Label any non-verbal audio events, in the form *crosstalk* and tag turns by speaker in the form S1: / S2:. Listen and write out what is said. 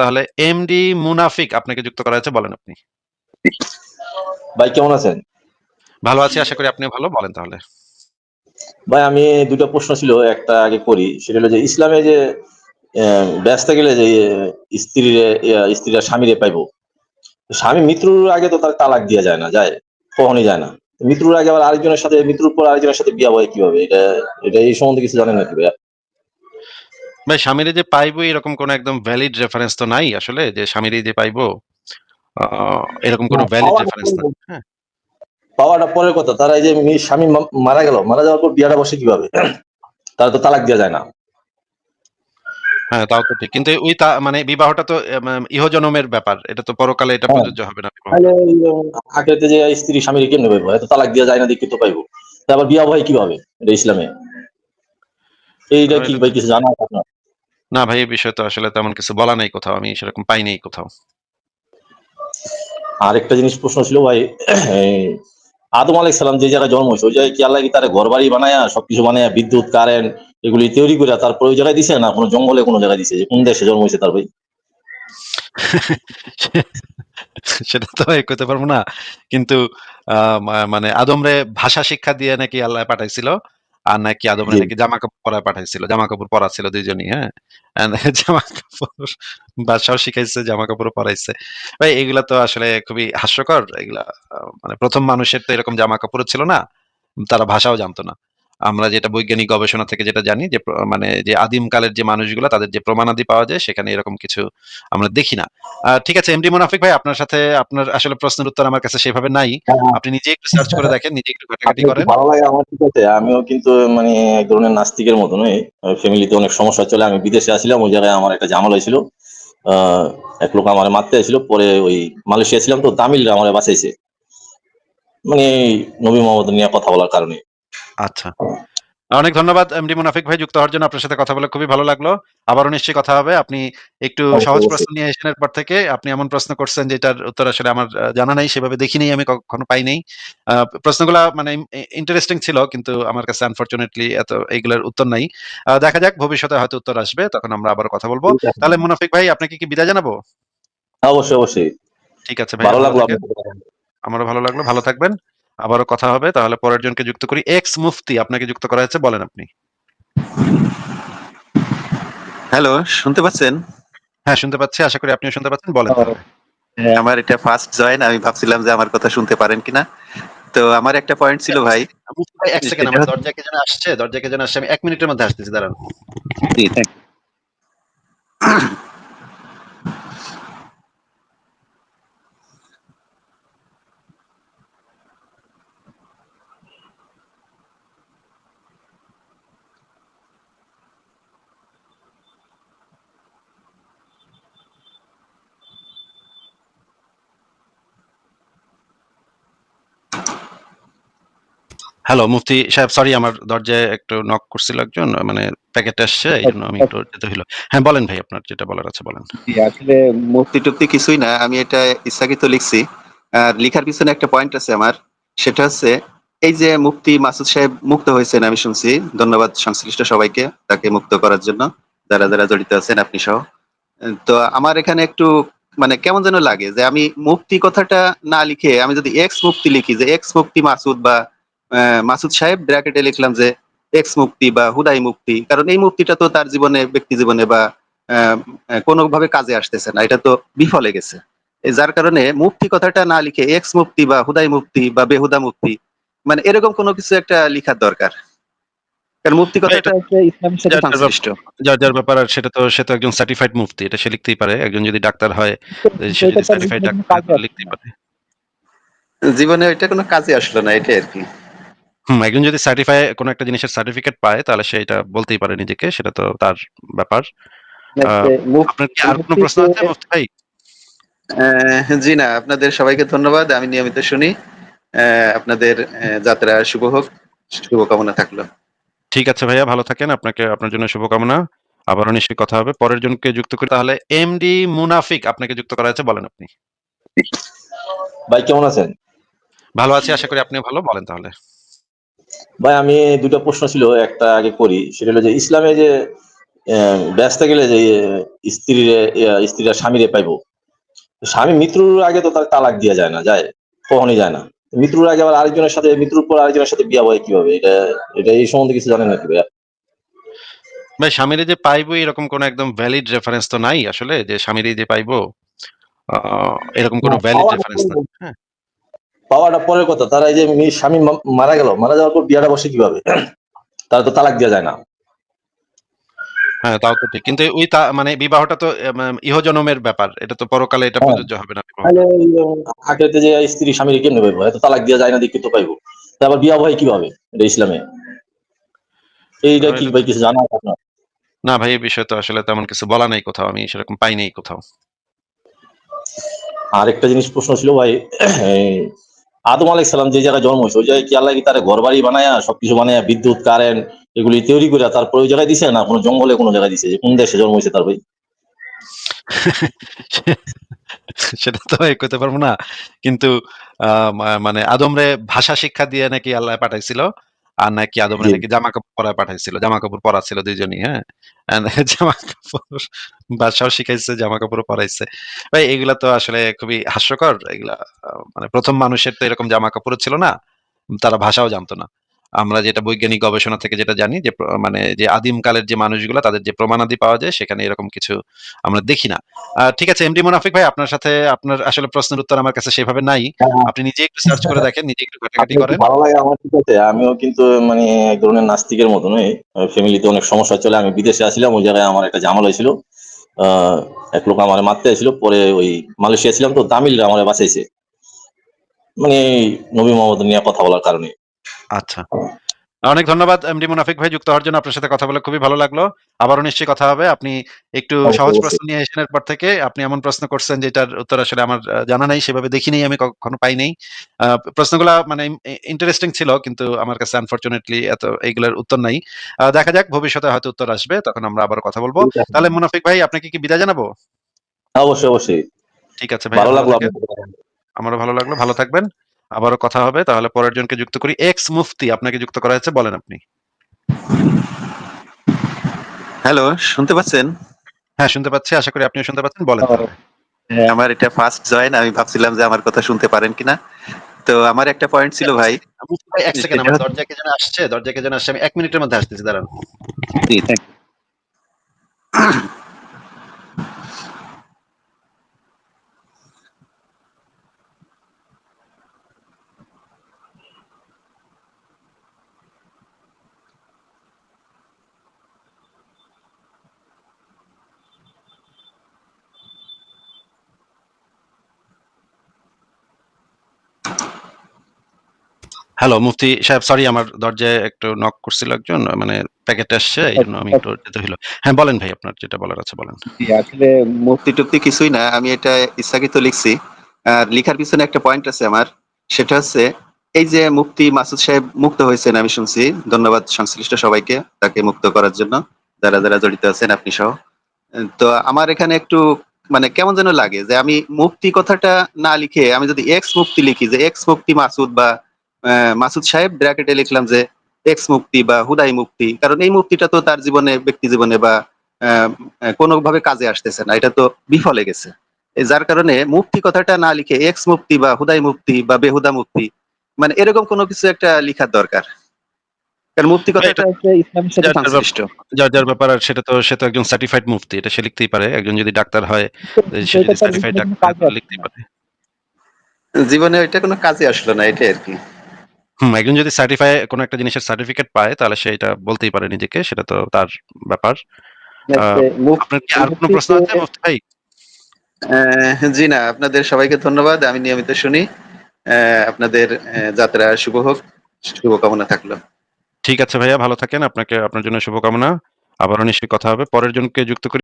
S1: তাহলে এমডি মুনাফিক আপনাকে যুক্ত করা হয়েছে বলেন আপনি।
S2: ভাই কেমন আছেন?
S1: ভালো আছি আশা করি আপনি ভালো বলেন তাহলে।
S2: ভাই আমি দুটো প্রশ্ন ছিল একটা আগে করি সেটা হলো যে ইসলামে যে ব্যস্ত গেলে যে স্ত্রীর স্ত্রীরা স্বামীরে পাইবো। স্বামী মৃত্যুর আগে তো তার তালাক দেওয়া যায় না যায় কখনই যায় না। মৃত্যুর আগে আবার আরেকজনের সাথে মৃত্যুর পর আরেকজনের সাথে বিয়া হয় কীভাবে? এটা এটা এই সম্বন্ধে কিছু জানেন নাকি ভাইয়া?
S1: ভাই স্বামীরে যে পাইবো এরকম কোন একদম ভ্যালিড রেফারেন্স তো নাই আসলে যে স্বামীরে যে পাইবো এরকম কোনো ভ্যালিড রেফারেন্স না হ্যাঁ।
S2: পাওয়াটা পরের কথা তারা এই যে স্বামী মারা গেল মারা যাওয়ার পর বিয়াটা বসে কীভাবে? তারা তো তালাক দেওয়া যায় না।
S1: হ্যাঁ তাও তো ঠিক কিন্তু ওই তা মানে বিবাহটা তো ইহজনমের ব্যাপার এটা তো পরকালে এটা
S2: হ্যাঁ।
S1: প্রযোজ্য হবে না
S2: আখেরাতে যে স্ত্রী স্বামীর কেমনে পাইবো? এত তালাক দেওয়া যায় না দেখি তো পাইবো। তারপর বিয়া হয় কীভাবে? এটা ইসলামে। এইটা কি ভাই কিছু জানা আছে আপনার?
S1: না ভাই এই বিষয়ে তো আসলে তেমন কিছু বলা নাই কোথাও আমি সেরকম পাই নাই কোথাও।
S2: আর একটা জিনিস প্রশ্ন ছিল ভাই আদম আলাইহিস সালাম যে জায়গায় জন্ম হয়েছে ওই জায়গায় কি আল্লাহ কি তার ঘর বাড়ি বানায়া সবকিছু বানায় বিদ্যুৎ কারেন্ট এগুলি তৈরি করে তারপর ওই জায়গায় দিছে না কোনো জঙ্গলে কোনো জায়গায় দিছে? যে কোন দেশে জন্ম হয়েছে তার ভাই? *laughs*
S1: সেটা তো কইতে পারব না। কিন্তু আহ, মানে আদমরে ভাষা শিক্ষা দিয়ে নাকি আল্লাহ পাঠাইছিল। আর নাকি
S2: আদম।
S1: নাকি জামা কাপড় পরা পাঠাইছিল জামা কাপড় পরা ছিল দুইজনই হ্যাঁ? *laughs* জামা কাপড় বাসাও শিখাইছে জামা কাপড় পরাইছে। ভাই এগুলা তো আসলে খুবই হাস্যকর এগুলা মানে প্রথম মানুষের তো এরকম জামা কাপড় ছিল না তারা ভাষাও জানতো না। আমরা যেটা বৈজ্ঞানিক গবেষণা থেকে যেটা জানি যে মানে যে আদিমকালের যে মানুষগুলো তাদের যে প্রমাণাদি পাওয়া যায় সেখানে এরকম কিছু আমরা দেখি না। ঠিক আছে এমডি মুনাফিক ভাই আপনার সাথে আপনার আসলে প্রশ্নের উত্তর আমার কাছে সেভাবে নাই। আপনি নিজে একটু সার্চ করে দেখেন নিজে একটু ঘাটাঘাটি করেন।
S2: ভালো লাগে আমার ঠিক আছে। আমিও কিন্তু মানে এক ধরনের নাস্তিকের মতনই। ফ্যামিলিতে অনেক সমস্যা চলে আমি বিদেশে আসছিলাম ওই জায়গায় আমার একটা জামাল হয়েছিল আহ এক লোক আমার মারতে আসছিল পরে ওই মালয়েশিয়া ছিলাম তো তামিলরা আমার বাঁচাইছে। মানে নবী মোহাম্মদ নিয়ে কথা বলার কারণে।
S1: আচ্ছা। অনেক ধন্যবাদ এমডি মুনাফিক ভাই যুক্ত হওয়ার জন্য আপনার সাথে কথা বলে খুবই ভালো লাগল। আবারও নিশ্চয়ই কথা হবে। আপনি একটু সহজ। প্রশ্ন নিয়ে এসেছেন এরপর থেকে। আপনি এমন প্রশ্ন করছেন যেটার উত্তর আসলে আমার জানা নাই সেভাবে দেখিনি আমি কখনো পাই নাই প্রশ্নগুলা মানে ইন্টারেস্টিং ছিল কিন্তু আমার কাছে আনফরচুনেটলি এত এইগুলোর উত্তর নাই। দেখা যাক ভবিষ্যতে হয়তো উত্তর আসবে তখন আমরা আবার কথা বলব। তাহলে মুনাফিক ভাই আপনাকে কি বিদায় জানাব?
S2: অবশ্যই অবশ্যই।
S1: ঠিক আছে ভাই
S2: ভালো লাগল।
S1: আমারও ভালো লাগল ভালো থাকবেন। আবারও কথা হবে তাহলে পরের জনকে যুক্ত করি। এক্স মুফতি আপনাকে যুক্ত করা হয়েছে বলেন আপনি।
S3: হ্যালো শুনতে পাচ্ছেন?
S1: হ্যাঁ শুনতে পাচ্ছি আশা করি আপনিও শুনতে পাচ্ছেন বলেন।
S3: হ্যাঁ আমার এটা ফার্স্ট জয়েন আমি ভাবছিলাম যে আমার কথা শুনতে পারেন কিনা। তো আমার একটা পয়েন্ট ছিল ভাই।
S1: এক সেকেন্ড আমার দরজা কে যেন আসছে দরজা কে যেন আসছে আমি এক মিনিটের মধ্যে আসতেছি দাঁড়ান।
S3: জি, thank you.
S1: হ্যালো মুফতি সাহেব সরি আমার দরজায় একটু নক করছিল একজন মানে প্যাকেট আসছে এই জন্য আমি একটু যেতে হলো হ্যাঁ বলেন ভাই আপনার যেটা বলার আছে বলেন।
S3: জি, আসলে মুক্তি টুক্তি কিছুই না আমি এটা ইচ্ছাকৃত লিখছি। আর লিখার পিছনে একটা পয়েন্ট আছে আমার সেটা হচ্ছে এই যে মুক্তি মাসুদ সাহেব মুক্ত হয়েছেন আমি শুনছি। ধন্যবাদ সংশ্লিষ্ট সবাইকে তাকে মুক্ত করার জন্য যারা যারা জড়িত আছেন আপনি সহ। তো আমার এখানে একটু মানে কেমন যেন লাগে যে আমি মুক্তি কথাটা না লিখে আমি যদি এক্স মুক্তি লিখি যে এক্স মুক্তি মাসুদ বা মাসুদ সাহেব ব্র্যাকেটে লিখলাম যে এক্স মুক্তি বা হুদাই মুক্তি। কারণ এই মুক্তিটা তো তার জীবনে ব্যক্তি জীবনে বা কোনোভাবে কাজে আসতেছে না। এটা তো বিফলে গেছে। যার কারণে মুক্তি কথাটা না লিখে এক্স মুক্তি বা হুদাই মুক্তি বা বেহুদা মুক্তি মানে এরকম কোনো কিছু একটা লিখার দরকার। কারণ মুক্তি কথাটা হচ্ছে ইসলামের সাথে
S1: যার যার
S3: সংশ্লিষ্ট।
S1: যার যার ব্যাপার আর সেটা তো সে তো একজন সার্টিফাইড মুফতি এটা সে লিখতেই পারে। একজন যদি ডাক্তার হয় সে
S3: সেটা
S1: যদি সার্টিফাইড
S3: জীবনে
S1: ডাক্তার লিখতেই পারে।
S3: জীবনে এটা কোনো কাজে আসলো না এটাই আর কি।
S1: হুম একজন যদি সার্টিফাই কোনো একটা জিনিসের সার্টিফিকেট পায় তাহলে সে এটা বলতেই পারে নিজেকে সেটা তো তার ব্যাপার। আহ, আপনার কি আর কোনো প্রশ্ন আছে মুফতি ভাই?
S3: জি না আপনাদের সবাইকে ধন্যবাদ আমি নিয়মিত শুনি। আহ, আপনাদের যাত্রা শুভ হোক শুভকামনা থাকল।
S1: ঠিক আছে ভাইয়া ভালো থাকেন আপনাকে আপনার জন্য শুভকামনা। আবারও নিশ্চয়ই কথা হবে পরের জনকে যুক্ত করি তাহলে এমডি মুনাফিক আপনাকে যুক্ত করা হয়েছে বলেন আপনি।
S2: ভাই কেমন আছেন?
S1: ভালো আছি আশা করি আপনি ভালো বলেন তাহলে।
S2: ভাই আমি দুটো প্রশ্ন ছিল একটা আগে করি। সেটা হলো যে ইসলামে যে ব্যস্ত গেলে যে স্ত্রীর স্ত্রীরা স্বামীরে পাইবো। স্বামী মৃত্যুর আগে তো তার তালাক দেওয়া যায় না যায়? কখনই যায় না। মৃত্যুর আগে আবার আরেকজনের সাথে মৃত্যুর পর আরেকজনের সাথে বিয়া হয় কীভাবে? এটা এটা এই সম্বন্ধে কিছু জানেন নাকি ভাইয়া?
S1: ভাই স্বামীরে যে পাইবো এরকম কোনো একদম ভ্যালিড রেফারেন্স তো নাই আসলে যে স্বামীরে যে পাইবো এরকম কোনো ভ্যালিড রেফারেন্স না। হ্যাঁ।
S2: পাওয়াটা পরের কথা তারা এই যে স্বামী মারা গেল মারা যাওয়ার পর বিয়াটা বসে কীভাবে? তারা তো তালাক দেওয়া যায় না।
S1: হ্যাঁ তাও তো ঠিক। কিন্তু ওই মানে বিবাহটা তো আহ, ইহজনমের ব্যাপার। এটা তো পরকালে এটা
S2: হ্যাঁ।
S1: প্রযোজ্য হবে না
S2: আখেরাতে যে স্ত্রী স্বামীর কেমনে পাইবো? এত তালাক দেওয়া যায় না দেখি তো পাইবো। তারপর বিয়া হয় কীভাবে? এটা ইসলামে? এইটা কি ভাই কিছু জানা আপনার?
S1: না ভাই এই বিষয়ে তো আসলে তেমন কিছু বলা নাই কোথাও। আমি সেরকম পাই নাই কোথাও।
S2: আর একটা জিনিস প্রশ্ন ছিল ভাই আদম আলাই সালাম যে জায়গায় জন্ম হয়েছে, ওই জায়গায় কি আল্লাহ কি তারা ঘর বাড়ি বানায়, সবকিছু বানায়, বিদ্যুৎ, কারেন্ট এগুলি তৈরি করে তারপর ওই জায়গায় দিছে না কোনো জঙ্গলে কোনো জায়গায় দিছে? কোন দেশে জন্ম হয়েছে তার ভাই? *laughs*
S1: সেটা তো করতে পারব না। কিন্তু মানে আদমরে ভাষা শিক্ষা দিয়ে নাকি আল্লাহ পাঠাইছিল। আর নাকি
S2: আদম।
S1: নাকি জামা কাপড় পরায় পাঠাইছিল জামা কাপড় পরা ছিল দুইজনই হ্যাঁ? *laughs* জামা কাপড় বাসাও শিখাইছে জামা কাপড় পরাইছে। ভাই এগুলা তো আসলে খুবই হাস্যকর। এগুলা মানে প্রথম মানুষের তো এরকম জামা কাপড় ছিল না তারা ভাষাও জানতো না। আমরা যেটা বৈজ্ঞানিক গবেষণা থেকে যেটা জানি যে মানে যে আদিম কালের যে মানুষগুলো তাদের যে প্রমাণাদি পাওয়া যায় সেখানে এরকম কিছু আমরা দেখি না। ঠিক আছে এমডি মুনাফিক ভাই আপনার সাথে আপনার আসলে প্রশ্নের উত্তর আমার কাছে সেভাবে নাই। আপনি নিজে একটু সার্চ করে দেখেন নিজে একটু ঘাটাঘাটি করেন।
S2: ভালো লাগে আমার ঠিক আছে। আমিও কিন্তু মানে এক ধরনের নাস্তিকের মতনই। ফ্যামিলিতে অনেক সমস্যা চলে। আমি বিদেশে আসছিলাম ওই জায়গায় আমার একটা জামাল হয়েছিল। আহ, এক লোক আমার মারতে আসছিল পরে ওই মালয়েশিয়া ছিলাম তো তামিলরা আমার বাঁচাইছে। মানে নবী মোহাম্মদ নিয়ে কথা বলার কারণে।
S1: আচ্ছা। অনেক ধন্যবাদ এমডি মুনাফিক ভাই যুক্ত হওয়ার জন্য আপনার সাথে কথা বলে খুবই ভালো লাগল। আবারও নিশ্চয়ই কথা হবে। আপনি একটু সহজ প্রশ্ন নিয়ে এসেছেন এরপর থেকে। আপনি এমন প্রশ্ন করছেন যেটার উত্তর আসলে আমার জানা নাই সেভাবে দেখিনি আমি কখনো পাই নাই। প্রশ্নগুলা মানে ইন্টারেস্টিং ছিল কিন্তু আমার কাছে আনফরচুনেটলি এত এইগুলোর উত্তর নাই। দেখা যাক ভবিষ্যতে হয়তো উত্তর আসবে তখন আমরা আবার কথা বলব। তাহলে মুনাফিক ভাই আপনাকে কি বিদায় জানাব?
S2: অবশ্যই অবশ্যই।
S1: ঠিক আছে ভাই
S2: ভালো লাগল।
S1: আমারও ভালো লাগল ভালো থাকবেন। আবারও কথা হবে তাহলে পরের জনকে যুক্ত করি। এক্স মুফতি আপনাকে যুক্ত করা হয়েছে বলেন আপনি।
S3: হ্যালো শুনতে পাচ্ছেন?
S1: হ্যাঁ শুনতে পাচ্ছি আশা করি আপনিও শুনতে পাচ্ছেন বলেন।
S3: হ্যাঁ, আমার এটা ফার্স্ট জয়েন আমি ভাবছিলাম যে আমার কথা শুনতে পারেন কিনা। তো আমার একটা পয়েন্ট ছিল ভাই।
S1: এক সেকেন্ড আমার
S3: সেটা-
S1: দরজায় কে যেন আসছে দরজায় কে যেন আসছে আমি এক মিনিটের মধ্যে আসতেছি দাঁড়ান।
S3: জি, thank you.
S1: হ্যালো মুফতি সাহেব সরি আমার দরজায় একটু নক করছিল একজন মানে প্যাকেট আসছে এই জন্য আমি একটু যেতে হলো হ্যাঁ বলেন ভাই আপনার যেটা বলার আছে বলেন।
S3: আসলে মুক্তি টুক্তি কিছুই না আমি এটা ইচ্ছাকৃত লিখছি। আর লিখার পিছনে একটা পয়েন্ট আছে আমার সেটা হচ্ছে এই যে মুক্তি মাসুদ সাহেব মুক্ত হয়েছেন আমি শুনছি। ধন্যবাদ সংশ্লিষ্ট সবাইকে তাকে মুক্ত করার জন্য যারা যারা জড়িত আছেন আপনি সহ। তো আমার এখানে একটু মানে কেমন যেন লাগে যে আমি মুক্তি কথাটা না লিখে আমি যদি এক্স মুক্তি লিখি যে এক্স মুক্তি মাসুদ বা মাসুদ সাহেব ব্র্যাকেটে লিখলাম যে এক্স মুক্তি বা হুদাই মুক্তি। কারণ এই মুক্তিটা তো তার জীবনে ব্যক্তি জীবনে বা আহ, কোনোভাবে কাজে আসতেছে না। এটা তো বিফলে গেছে। যার কারণে মুক্তি কথাটা না লিখে এক্স মুক্তি বা হুদাই মুক্তি বা বেহুদা মুক্তি মানে এরকম কোনো কিছু একটা লিখার দরকার। কারণ মুক্তি কথাটা হচ্ছে ইসলামের সাথে
S1: যার যার
S3: সংশ্লিষ্ট।
S1: যার যার ব্যাপার আর সেটা তো সে তো একজন সার্টিফাইড মুফতি এটা সে লিখতেই পারে। একজন যদি ডাক্তার হয় সে যদি সার্টিফাইড ডাক্তার লিখতেই পারে।
S3: জীবনে এটা কোনো কাজে আসলো না এটা আর কি।
S1: হুম একজন যদি সার্টিফাই কোনো একটা জিনিসের সার্টিফিকেট পায় তাহলে সে এটা বলতেই পারে নিজেকে সেটা তো তার ব্যাপার। আহ, আপনার কি আর কোনো প্রশ্ন আছে মুফতি ভাই?
S3: জি না আপনাদের সবাইকে ধন্যবাদ আমি নিয়মিত শুনি। আহ, আপনাদের যাত্রা শুভ হোক শুভকামনা থাকল।
S1: ঠিক আছে ভাইয়া ভালো থাকেন আপনাকে আপনার জন্য শুভকামনা আবারও নিশ্চয়ই কথা হবে। পরের জনকে যুক্ত করি